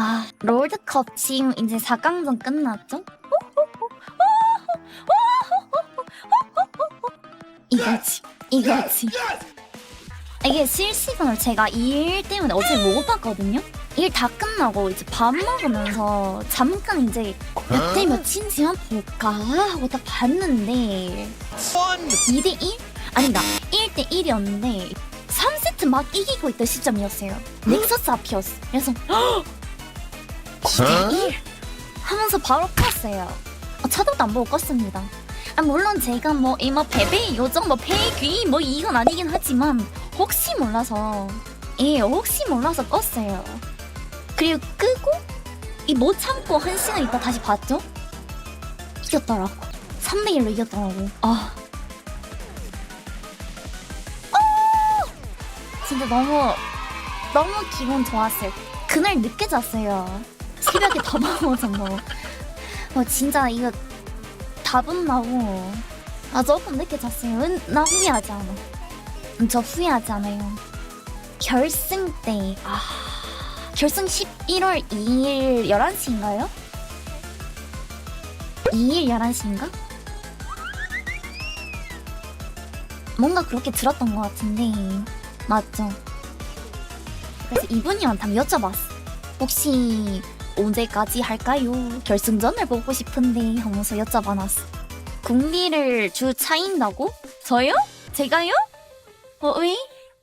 아 롤드컵 지금 이제 4강전 끝났죠? 이거지 이거지. 이게 실시간으로 제가 일 때문에 어제 못 봤거든요? 일 다 끝나고 이제 밥 먹으면서 잠깐 이제 몇 대 몇인지 한 볼까 하고 딱 봤는데 2대1? 아니다. 1대1이었는데 3세트 막 이기고 있던 시점이었어요. 넥서스 앞이었어. 그래서 2대1 하면서 바로 껐어요 어, 쳐다도 안 보고 껐습니다 아, 물론 제가 뭐, 이 뭐, 베베 요정, 뭐, 페이귀, 뭐, 이건 아니긴 하지만, 혹시 몰라서, 예, 혹시 몰라서 껐어요. 그리고 끄고, 이 못 참고 한 시간 있다 다시 봤죠? 이겼더라고. 3대 1로 이겼더라고. 아. 어! 진짜 너무, 너무 기분 좋았어요. 그날 늦게 잤어요. 새벽에 더 먹어서 뭐. 어, 진짜 이거 답은 나고 아 조금 늦게 잤어요 은, 나 후회하지 않아 음, 저 후회하지 않아요 결승 때 아 결승 11월 2일 11시인가요? 2일 11시인가? 뭔가 그렇게 들었던 것 같은데 맞죠? 그래서 이분이한테 한번 여쭤봤어 혹시 언제까지 할까요? 결승전을 보고 싶은데 하면서 여쭤봐놨어. 국리를 주 차인다고? 저요? 제가요? 어, 왜?